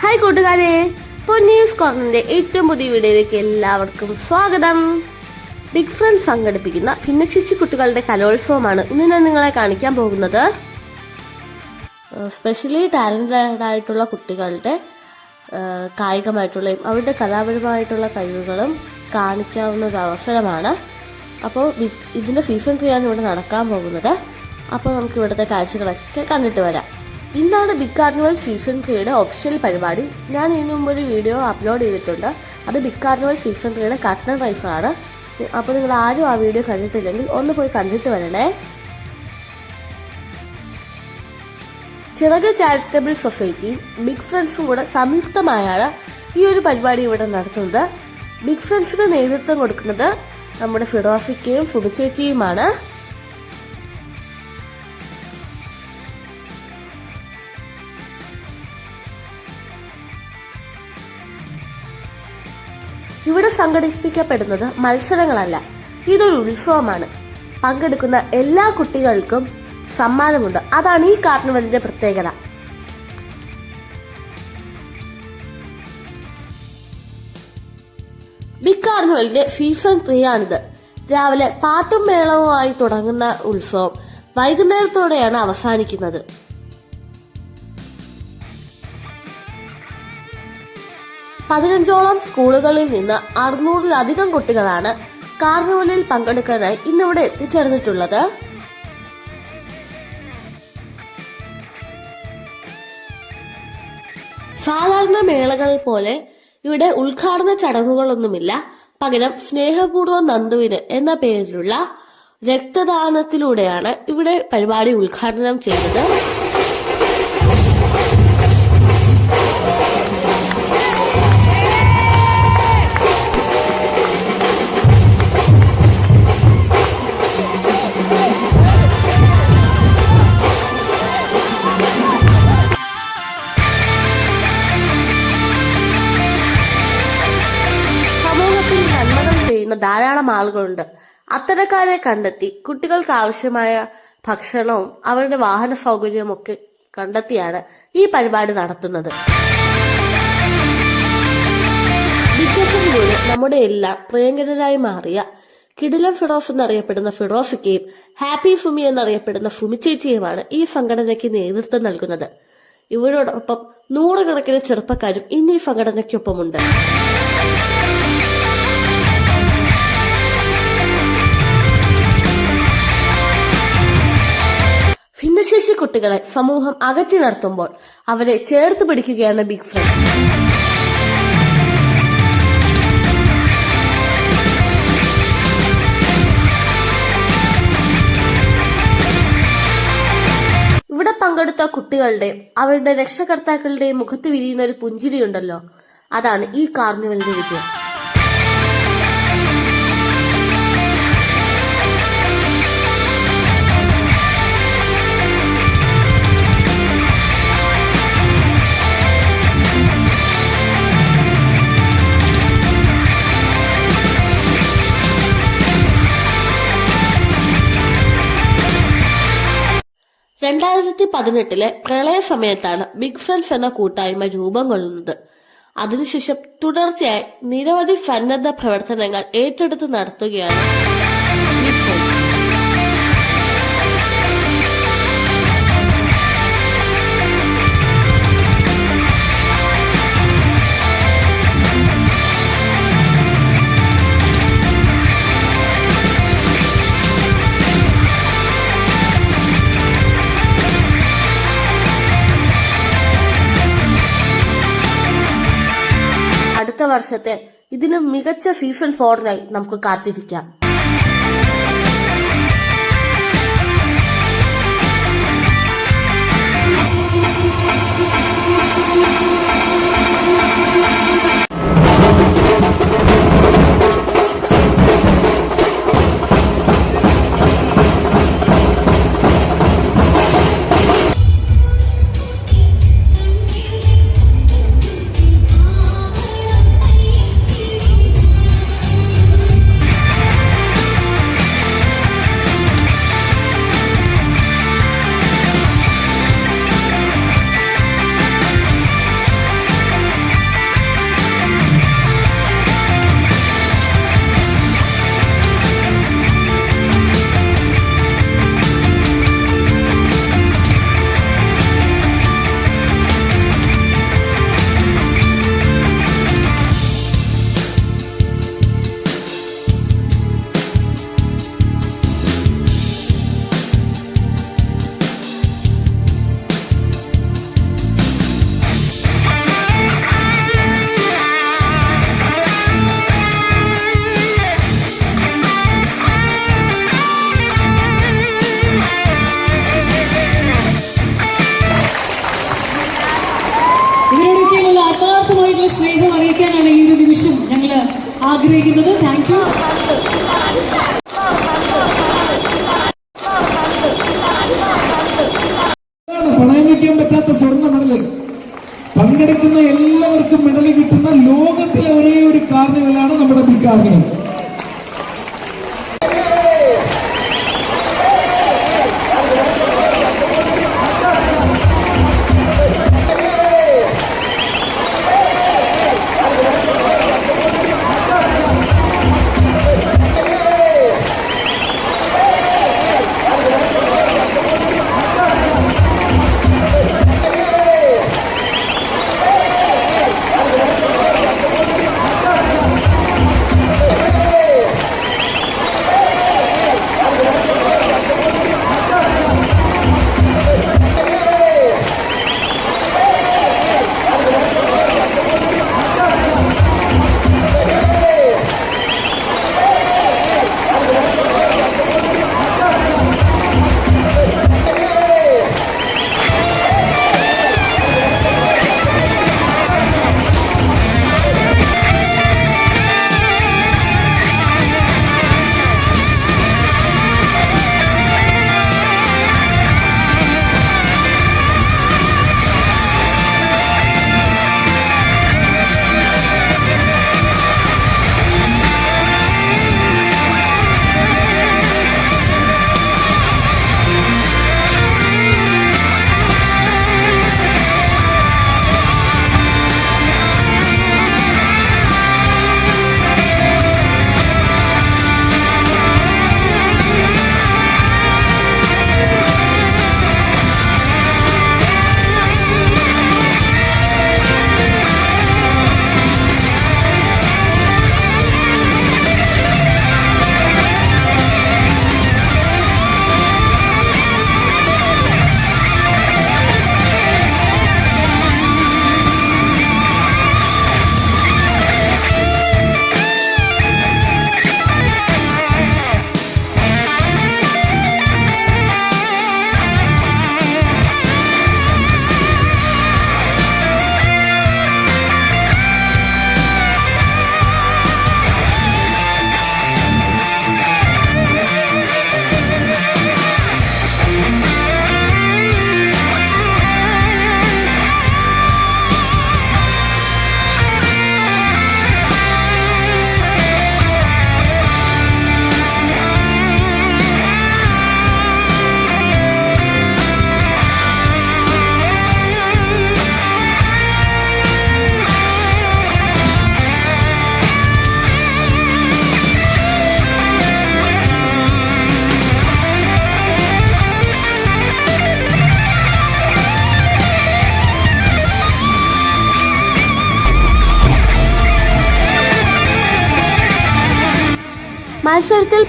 Hi കൂട്ടുകാരെ. പൊന്നീസ് കോർണറിന്റെ ഏറ്റവും പുതിയ വീഡിയോയിലേക്ക് എല്ലാവർക്കും സ്വാഗതം. ബിഗ് ഫ്രണ്ട് സംഘടിപ്പിക്കുന്ന ഭിന്നശേഷി കുട്ടികളുടെ കലോത്സവമാണ് ഇന്ന് ഞാൻ നിങ്ങളെ കാണിക്കാൻ പോകുന്നത്. സ്പെഷ്യലി ടാലന്റഡ് ആയിട്ടുള്ള കുട്ടികളുടെ കായികമായിട്ടുള്ളയും അവരുടെ കലാപരമായിട്ടുള്ള കഴിവുകളും കാണിക്കാവുന്ന ഒരു അവസരമാണ്. അപ്പോൾ ഇതിന്റെ സീസൺ ത്രീ ആണ് ഇവിടെ നടക്കാൻ പോകുന്നത്. അപ്പോൾ നമുക്ക് ഇവിടുത്തെ കാഴ്ചകളൊക്കെ കണ്ടിട്ട് വരാം. ഇന്നാണ് ബിഗ് കാർണിവൽ സീസൺ ത്രീയുടെ ഒഫീഷ്യൽ പരിപാടി. ഞാൻ ഇതിനു മുമ്പ് ഒരു വീഡിയോ അപ്ലോഡ് ചെയ്തിട്ടുണ്ട്. അത് ബിഗ് കാർണിവൽ സീസൺ ത്രീയുടെ കട്ടൺ റൈസാണ് അപ്പോൾ നിങ്ങൾ ആരും ആ വീഡിയോ കണ്ടിട്ടില്ലെങ്കിൽ ഒന്ന് പോയി കണ്ടിട്ട് വരണേ. ചിറക് ചാരിറ്റബിൾ സൊസൈറ്റി ബിഗ് ഫ്രണ്ട്സും കൂടെ സംയുക്തമായാണ് ഈ ഒരു പരിപാടി ഇവിടെ നടത്തുന്നത്. ബിഗ് ഫ്രണ്ട്സിന് നേതൃത്വം കൊടുക്കുന്നത് നമ്മുടെ ഫിറോസിക്കയും സുബിച്ചേച്ചിയുമാണ് ഇവിടെ സംഘടിപ്പിക്കപ്പെടുന്നത് മത്സരങ്ങളല്ല. ഇതൊരു ഉത്സവമാണ്. പങ്കെടുക്കുന്ന എല്ലാ കുട്ടികൾക്കും സമ്മാനമുണ്ട്. അതാണ് ഈ കാർണിവലിന്റെ പ്രത്യേകത. ബിഗ് കാർണിവലിന്റെ സീസൺ ത്രീ ആണിത് രാവിലെ പാട്ടും മേളവുമായി തുടങ്ങുന്ന ഉത്സവം വൈകുന്നേരത്തോടെയാണ് അവസാനിക്കുന്നത്. പതിനഞ്ചോളം സ്കൂളുകളിൽ നിന്ന് അറുന്നൂറിലധികം കുട്ടികളാണ് കാർണിവലിൽ പങ്കെടുക്കാനായി ഇന്നിവിടെ എത്തിച്ചേർന്നിട്ടുള്ളത്. സാധാരണ മേളകൾ പോലെ ഇവിടെ ഉദ്ഘാടന ചടങ്ങുകളൊന്നുമില്ല. പകരം സ്നേഹപൂർവം നന്ദുവിന് എന്ന പേരിലുള്ള രക്തദാനത്തിലൂടെയാണ് ഇവിടെ പരിപാടി ഉദ്ഘാടനം ചെയ്തത്. ധാരാളം ആളുകളുണ്ട്. അത്തരക്കാരെ കണ്ടെത്തി കുട്ടികൾക്ക് ആവശ്യമായ ഭക്ഷണവും അവരുടെ വാഹന സൗകര്യവും ഒക്കെ കണ്ടെത്തിയാണ് ഈ പരിപാടി നടത്തുന്നത്. വിദ്യാഭ്യാസത്തിലൂടെ നമ്മുടെ എല്ലാം പ്രിയങ്കരായി മാറിയ കിടിലം ഫിറോസ് എന്നറിയപ്പെടുന്ന ഫിറോസിക്കയും ഹാപ്പി ഫുമി എന്നറിയപ്പെടുന്ന ഫുമി ചേച്ചിയുമാണ് ഈ സംഘടനയ്ക്ക് നേതൃത്വം നൽകുന്നത്. ഇവരോടൊപ്പം നൂറുകണക്കിന് ചെറുപ്പക്കാരും ഇന്ന് ഈ സംഘടനയ്ക്കൊപ്പമുണ്ട്. കുട്ടികളെ സമൂഹം അകറ്റി നിർത്തുമ്പോൾ അവരെ ചേർത്ത് പിടിക്കുകയാണ് ബിഗ് ഫ്രണ്ട് ഇവിടെ പങ്കെടുത്ത കുട്ടികളുടെ അവരുടെ രക്ഷകർത്താക്കളുടെ മുഖത്ത് വിരിയുന്ന ഒരു പുഞ്ചിരിയുണ്ടല്ലോ. അതാണ് ഈ കാർണിവലിന്റെ വിജയം. രണ്ടായിരത്തി പതിനെട്ടിലെ പ്രളയ സമയത്താണ് ബിഗ് ഫ്രണ്ട്സ് എന്ന കൂട്ടായ്മ രൂപം കൊള്ളുന്നത്. അതിനുശേഷം തുടർച്ചയായി നിരവധി സന്നദ്ധ പ്രവർത്തനങ്ങൾ ഏറ്റെടുത്ത് നടത്തുകയാണ്. വർഷത്തെ ഇതിലും മികച്ച സീസൺ ഫോറിനായി നമുക്ക് കാത്തിരിക്കാം. ഞങ്ങൾ ആഗ്രഹിക്കുന്നത് താങ്ക് യു പ്രണയം വയ്ക്കാൻ പറ്റാത്ത സ്വർണ മെഡൽ പങ്കെടുക്കുന്ന എല്ലാവർക്കും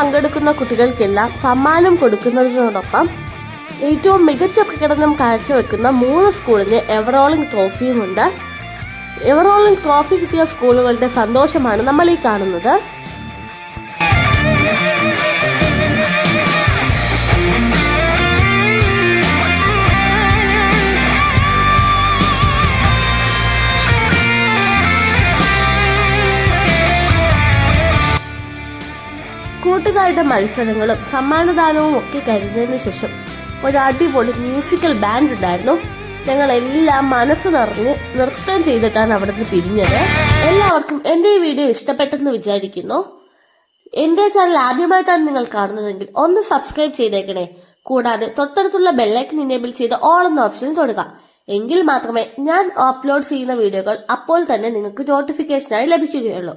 പങ്കെടുക്കുന്ന കുട്ടികൾക്കെല്ലാം സമ്മാനം കൊടുക്കുന്നതിനോടൊപ്പം ഏറ്റവും മികച്ച പ്രകടനം കാഴ്ചവെക്കുന്ന മൂന്ന് സ്കൂളിന് എവറോളിംഗ് ട്രോഫിയുമുണ്ട്. എവറോളിംഗ് ട്രോഫി കിട്ടിയ സ്കൂളുകളുടെ സന്തോഷമാണ് നമ്മൾ ഈ കാണുന്നത്. കൂട്ടുകാരുടെ മത്സരങ്ങളും സമ്മാനദാനവും ഒക്കെ കരുതിയതിനു ശേഷം ഒരു അടിപൊളി മ്യൂസിക്കൽ ബാൻഡ് ഉണ്ടായിരുന്നു. ഞങ്ങൾ എല്ലാം മനസ്സ് നിറഞ്ഞ് നൃത്തം ചെയ്തിട്ടാണ് അവിടെ നിന്ന് പിരിഞ്ഞത്. എല്ലാവർക്കും എന്റെ ഈ വീഡിയോ ഇഷ്ടപ്പെട്ടെന്ന് വിചാരിക്കുന്നു. എന്റെ ചാനൽ ആദ്യമായിട്ടാണ് നിങ്ങൾ കാണുന്നതെങ്കിൽ ഒന്ന് സബ്സ്ക്രൈബ് ചെയ്തേക്കണേ. കൂടാതെ തൊട്ടടുത്തുള്ള ബെല്ലൈക്കൻ ഇനേബിൾ ചെയ്ത് ഓൾ എന്ന ഓപ്ഷൻ തൊടുക. എങ്കിൽ മാത്രമേ ഞാൻ അപ്ലോഡ് ചെയ്യുന്ന വീഡിയോകൾ അപ്പോൾ തന്നെ നിങ്ങൾക്ക് നോട്ടിഫിക്കേഷനായി ലഭിക്കുകയുള്ളൂ.